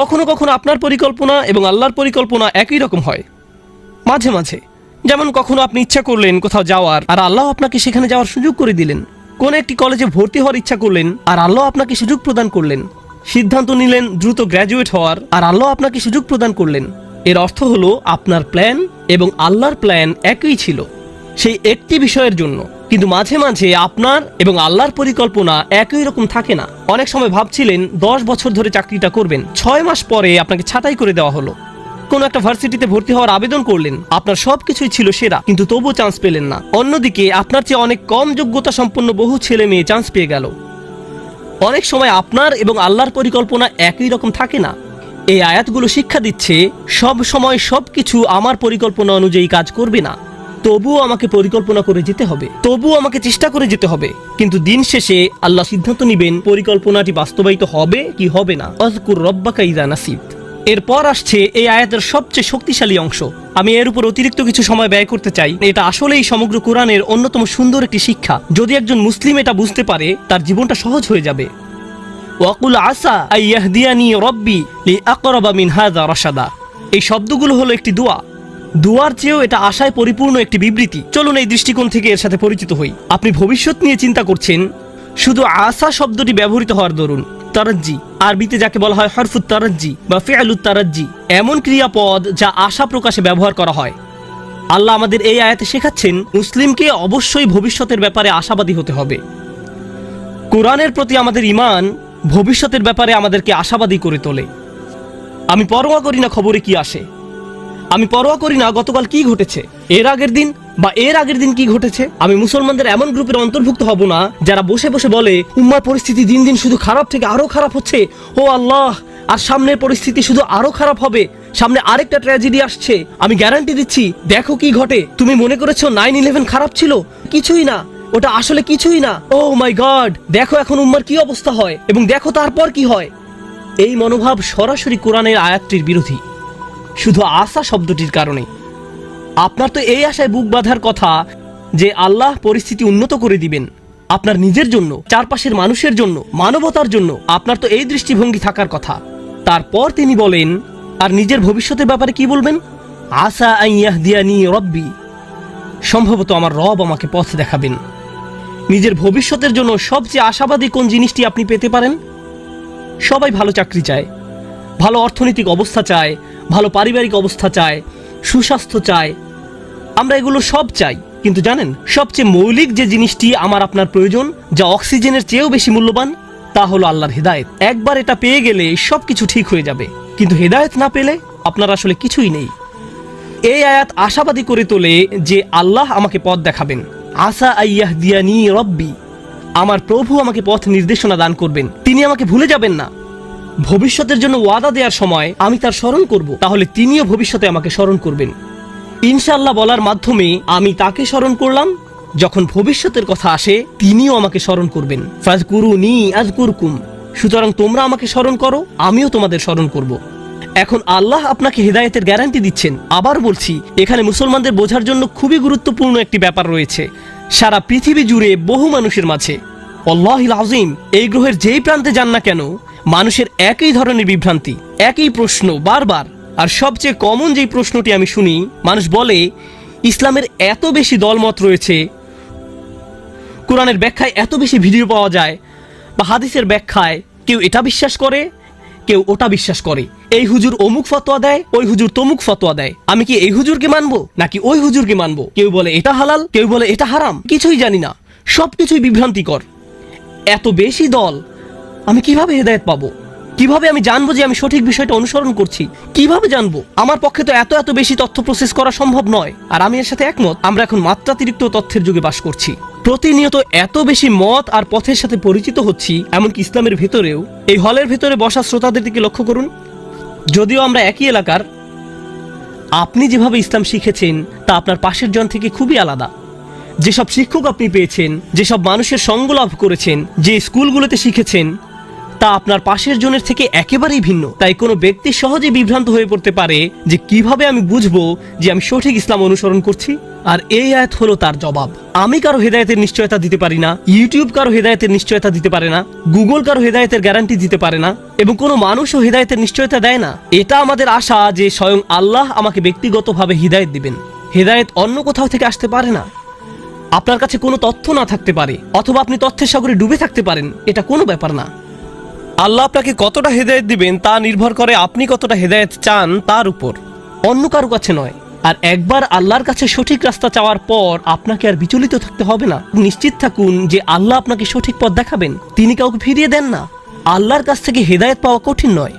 কখনো কখনো আপনার পরিকল্পনা এবং আল্লাহর পরিকল্পনা একই রকম হয়। মাঝে মাঝে, যেমন কখনো আপনি ইচ্ছা করলেন কোথাও যাওয়ার, আর আল্লাহ আপনাকে সেখানে যাওয়ার সুযোগ করে দিলেন। কোন একটি কলেজে ভর্তি হওয়ার ইচ্ছা করলেন, আর আল্লাহ আপনাকে সুযোগ প্রদান করলেন। সিদ্ধান্ত নিলেন দ্রুত গ্র্যাজুয়েট হওয়ার, আর আল্লাহ আপনাকে সুযোগ প্রদান করলেন। এর অর্থ হলো, আপনার প্ল্যান এবং আল্লাহর প্ল্যান একই ছিল। সেই একটি বিষয়ের জন্য। কিন্তু মাঝে মাঝে আপনার এবং আল্লাহর পরিকল্পনা একই রকম থাকে না। অনেক সময় ভাবছিলেন দশ বছর ধরে চাকরিটা করবেন, ছয় মাস পরে আপনাকে ছাঁটাই করে দেওয়া হলো। কোন একটা ভার্সিটিতে ভর্তি হওয়ার আবেদন করলেন, আপনার সবকিছুই ছিল সেরা, কিন্তু তবুও চান্স পেলেন না। অন্যদিকে আপনার চেয়ে অনেক কম যোগ্যতা সম্পন্ন বহু ছেলে মেয়ে চান্স পেয়ে গেল। অনেক সময় আপনার এবং আল্লাহর পরিকল্পনা একই রকম থাকে না। এই আয়াতগুলো শিক্ষা দিচ্ছে, সব সময় সব কিছু আমার পরিকল্পনা অনুযায়ী কাজ করবে না। তবুও আমাকে পরিকল্পনা করে যেতে হবে। তবুও আমাকে চেষ্টা করে যেতে হবে। কিন্তু দিন শেষে আল্লাহ সিদ্ধান্ত নেবেন, পরিকল্পনাটি বাস্তবায়িত হবে কি হবে না। অজকুর রব্বাকা ইদা নাসিদ এরপর আসছে এই আয়াতের সবচেয়ে শক্তিশালী অংশ। আমি এর উপর অতিরিক্ত কিছু সময় ব্যয় করতে চাই। এটা আসলেই সমগ্র কোরআনের অন্যতম সুন্দর একটি শিক্ষা। যদি একজন মুসলিম এটা বুঝতে পারে, তার জীবনটা সহজ হয়ে যাবে। ওয়াকুল আসা আইয়াহদিয়ানি রব্বি লি আকরাবা মিন হাযা রাশাদা। এই শব্দগুলো হলো একটি দোয়া। দুয়ার চেয়েও এটা আশায় পরিপূর্ণ একটি বিবৃতি। চলুন এই দৃষ্টিকোণ থেকে এর সাথে পরিচিত হই। আপনি ভবিষ্যৎ নিয়ে চিন্তা করছেন? শুধু আশা শব্দটি ব্যবহৃত হওয়ার দরুন, তারাজ্জি। আরবিতে যাকে বলা হয় হরফুত তারাজ্জি বা ফেয়ালুত তারাজ্জি, এমন ক্রিয়াপদ যা আশা প্রকাশে ব্যবহার করা হয়। আল্লাহ আমাদের এই আয়াতে শেখাচ্ছেন, মুসলিমকে অবশ্যই ভবিষ্যতের ব্যাপারে আশাবাদী হতে হবে। কোরআনের প্রতি আমাদের ইমান ভবিষ্যতের ব্যাপারে আমাদেরকে আশাবাদী করে তোলে। আমি পরোয়া করি না খবরে কি আসে। আমি পরোয়া করি না, গতকাল কি ঘটেছে? এর আগের দিন বা এর আগের দিন কি ঘটেছে? আমি মুসলমানদের এমন গ্রুপের অন্তর্ভুক্ত হব না, যারা বসে বসে বলে, উম্মার পরিস্থিতি দিন দিন শুধু খারাপ থেকে আরও খারাপ হচ্ছে। ও আল্লাহ, আর সামনের পরিস্থিতি শুধু আরও খারাপ হবে। সামনে আরেকটা ট্র্যাজেডি আসছে। আমি গ্যারান্টি দিচ্ছি, দেখো কি ঘটে। তুমি মনে করেছ নাইন ইলেভেন খারাপ ছিল? কিছুই না। ওটা আসলে কিছুই না। ও মাই গড দেখো এখন উম্মার কি অবস্থা হয় এবং দেখো তারপর কি হয়। এই মনোভাব সরাসরি কোরআনের আয়াতটির বিরোধী। শুধু আশা শব্দটির কারণে। আপনার তো এই আশায় বুক বাঁধার কথা যে আল্লাহ পরিস্থিতি উন্নত করে দিবেন। আপনার নিজের জন্য, চারপাশের মানুষের জন্য, মানবতার জন্য আপনার তো এই দৃষ্টিভঙ্গি থাকার কথা। তারপর তিনি বলেন, আর নিজের ভবিষ্যতের ব্যাপারে কি বলবেন? আশা আইয়াহ দিয়ানি রব্বি। সম্ভবত আমার রব আমাকে পথ দেখাবেন। নিজের ভবিষ্যতের জন্য সবচেয়ে আশাবাদী কোন জিনিসটি আপনি পেতে পারেন? সবাই ভালো চাকরি চায়। ভালো অর্থনৈতিক অবস্থা চায়, ভালো পারিবারিক অবস্থা চায়, সুস্বাস্থ্য চায়। আমরা এগুলো সব চাই, কিন্তু জানেন, সবচেয়ে মৌলিক যে জিনিসটি আমার আপনার প্রয়োজন, যা অক্সিজেনের চেয়েও বেশি মূল্যবান, তা হলো আল্লাহর হেদায়েত। একবার এটা পেয়ে গেলে সব কিছু ঠিক হয়ে যাবে। কিন্তু হেদায়ত না পেলে আপনার আসলে কিছুই নেই। এই আয়াত আশাবাদী করে তোলে যে আল্লাহ আমাকে পথ দেখাবেন। আসা আইয়াহ দিয়ানি রব্বি, আমার প্রভু আমাকে পথ নির্দেশনা দান করবেন। তিনি আমাকে ভুলে যাবেন না। ভবিষ্যতের জন্য ওয়াদা দেওয়ার সময় আমি তার স্মরণ করব। তাহলে তিনিও ভবিষ্যতে আমাকে স্মরণ করবেন। ইনশাল্লাহ বলার মাধ্যমে আমি তাকে স্মরণ করলাম। যখন ভবিষ্যতের কথা আসে, তিনিও আমাকে স্মরণ করবেন। ফাজকুরু নি আজকুরকুম। সুতরাং তোমরা আমাকে স্মরণ করো, আমিও তোমাদের স্মরণ করব। এখন আল্লাহ আপনাকে হেদায়েতের গ্যারান্টি দিচ্ছেন। আবার বলছি, এখানে মুসলমানদের বোঝার জন্য খুবই গুরুত্বপূর্ণ একটি ব্যাপার রয়েছে। সারা পৃথিবী জুড়ে বহু মানুষের মাঝে। অল্লাহিল আজিম এই গ্রহের যেই প্রান্তে যান না কেন মানুষের একই ধরনের বিভ্রান্তি, একই প্রশ্ন বারবার। আর সবচেয়ে কমন যেই প্রশ্নটি আমি শুনি, মানুষ বলে, ইসলামের এত বেশি দলমত রয়েছে, কোরআনের ব্যাখ্যায় এত বেশি ভিডিও পাওয়া যায় বা হাদিসের ব্যাখ্যায় কেউ এটা বিশ্বাস করে, কেউ ওটা বিশ্বাস করে। এই হুজুর অমুক ফতোয়া দেয়, ওই হুজুর তমুক ফতোয়া দেয়। আমি কি এই হুজুরকে মানবো, নাকি ওই হুজুরকে মানবো? কেউ বলে এটা হালাল, কেউ বলে এটা হারাম, কিছুই জানি না। সবকিছুই বিভ্রান্তিকর। এত বেশি দল আমি কীভাবে হেদায়েত পাবো? কীভাবে আমি জানব যে আমি সঠিক বিষয়টা অনুসরণ করছি? কীভাবে জানব? আমার পক্ষে তো এত এত বেশি তথ্য প্রসেস করা সম্ভব নয়। আর আমি এর সাথে একমত, আমরা এখন মাত্রাতিরিক্ত তথ্যের যুগে বাস করছি। প্রতিনিয়ত এত বেশি মত আর পথের সাথে পরিচিত হচ্ছি, এমনকি ইসলামের ভেতরেও। এই হলের ভেতরে বসা শ্রোতাদের দিকে লক্ষ্য করুন। যদিও আমরা একই এলাকার, আপনি যেভাবে ইসলাম শিখেছেন, তা আপনার পাশের জন থেকে খুবই আলাদা। যেসব শিক্ষক আপনি পেয়েছেন, যেসব মানুষের সঙ্গ লাভ করেছেন, যে স্কুলগুলোতে শিখেছেন তা আপনার পাশের জনের থেকে একেবারেই ভিন্ন। তাই কোনো ব্যক্তি সহজে বিভ্রান্ত হয়ে পড়তে পারে যে কীভাবে আমি বুঝব যে আমি সঠিক ইসলাম অনুসরণ করছি? আর এই আয়াত হলো তার জবাব। আমি কারও হেদায়তের নিশ্চয়তা দিতে পারি না, ইউটিউব কারও হেদায়তের নিশ্চয়তা দিতে পারে না, গুগল কারও হেদায়েতের গ্যারান্টি দিতে পারে না, এবং কোনো মানুষও হেদায়তের নিশ্চয়তা দেয় না। এটা আমাদের আশা যে স্বয়ং আল্লাহ আমাকে ব্যক্তিগতভাবে হিদায়ত দিবেন। হেদায়েত অন্য কোথাও থেকে আসতে পারে না। আপনার কাছে কোনো তথ্য না থাকতে পারে, অথবা আপনি তথ্যের সাগরে ডুবে থাকতে পারেন, এটা কোনো ব্যাপার না। আল্লাহ আপনাকে কতটা হেদায়েত দিবেন তা নির্ভর করে আপনি কতটা হেদায়েত চান তার উপর। অন্য কারও কাছে নয়। আর একবার আল্লাহর কাছে সঠিক রাস্তা চাওয়ার পর আপনাকে আর বিচলিত থাকতে হবে না। নিশ্চিত থাকুন যে আল্লাহ আপনাকে সঠিক পথ দেখাবেন। তিনি কাউকে ফিরিয়ে দেন না। আল্লাহর কাছ থেকে হেদায়েত পাওয়া কঠিন নয়।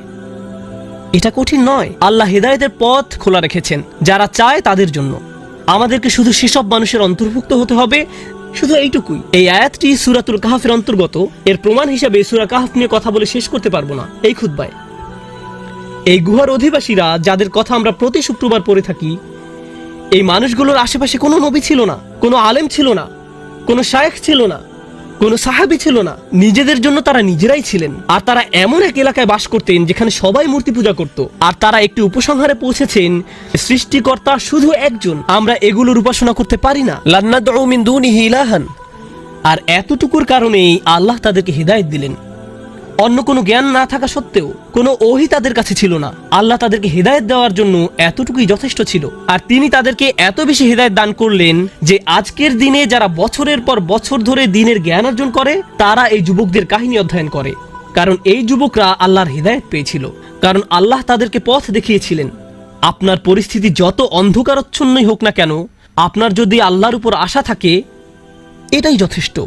এটা কঠিন নয়। আল্লাহ হেদায়েতের পথ খোলা রেখেছেন, যারা চায় তাদের জন্য। আমাদেরকে শুধু সেসব মানুষের অন্তর্ভুক্ত হতে হবে শুধু এইটুকুই। এই আয়াতটি সুরাতুল কাহাফের অন্তর্গত। এর প্রমাণ হিসাবে সুরা কাহাফ নিয়ে কথা বলে শেষ করতে পারব না। এই খুদ্বায় এই গুহার অধিবাসীরা, যাদের কথা আমরা প্রতি শুক্রবার পড়ে থাকি, এই মানুষগুলোর আশেপাশে কোনো নবী ছিল না, কোনো আলেম ছিল না, কোনো শায়েখ ছিল না। কোনো সাহাবি ছিল না। নিজেদের জন্য তারা নিজেরাই ছিলেন। আর তারা এমন এক এলাকায় বাস করতেন যেখানে সবাই মূর্তি পূজা করত। আর তারা একটি উপসংহারে পৌঁছেছেন, সৃষ্টিকর্তা শুধু একজন, আমরা এগুলোর উপাসনা করতে পারি না। লান্না মিন দুনিহি ইলাহান। আর এতটুকুর কারণেই আল্লাহ তাদেরকে হৃদায়ত দিলেন। অন্য কোনো জ্ঞান না থাকা সত্ত্বেও কোনো ওহি তাদের কাছে ছিল না। আল্লাহ তাদেরকে হেদায়েত দেওয়ার জন্য এতটুকুই যথেষ্ট ছিল। আর তিনি তাদেরকে এত বেশি হেদায়েত দান করলেন যে আজকের দিনে যারা বছরের পর বছর ধরে দিনের জ্ঞান অর্জন করে, তারা এই যুবকদের কাহিনী অধ্যয়ন করে। কারণ এই যুবকরা আল্লাহর হেদায়েত পেয়েছিল। কারণ আল্লাহ তাদেরকে পথ দেখিয়েছিলেন। আপনার পরিস্থিতি যত অন্ধকারচ্ছন্নই হোক না কেন, আপনার যদি আল্লাহর উপর আশা থাকে, এটাই যথেষ্ট।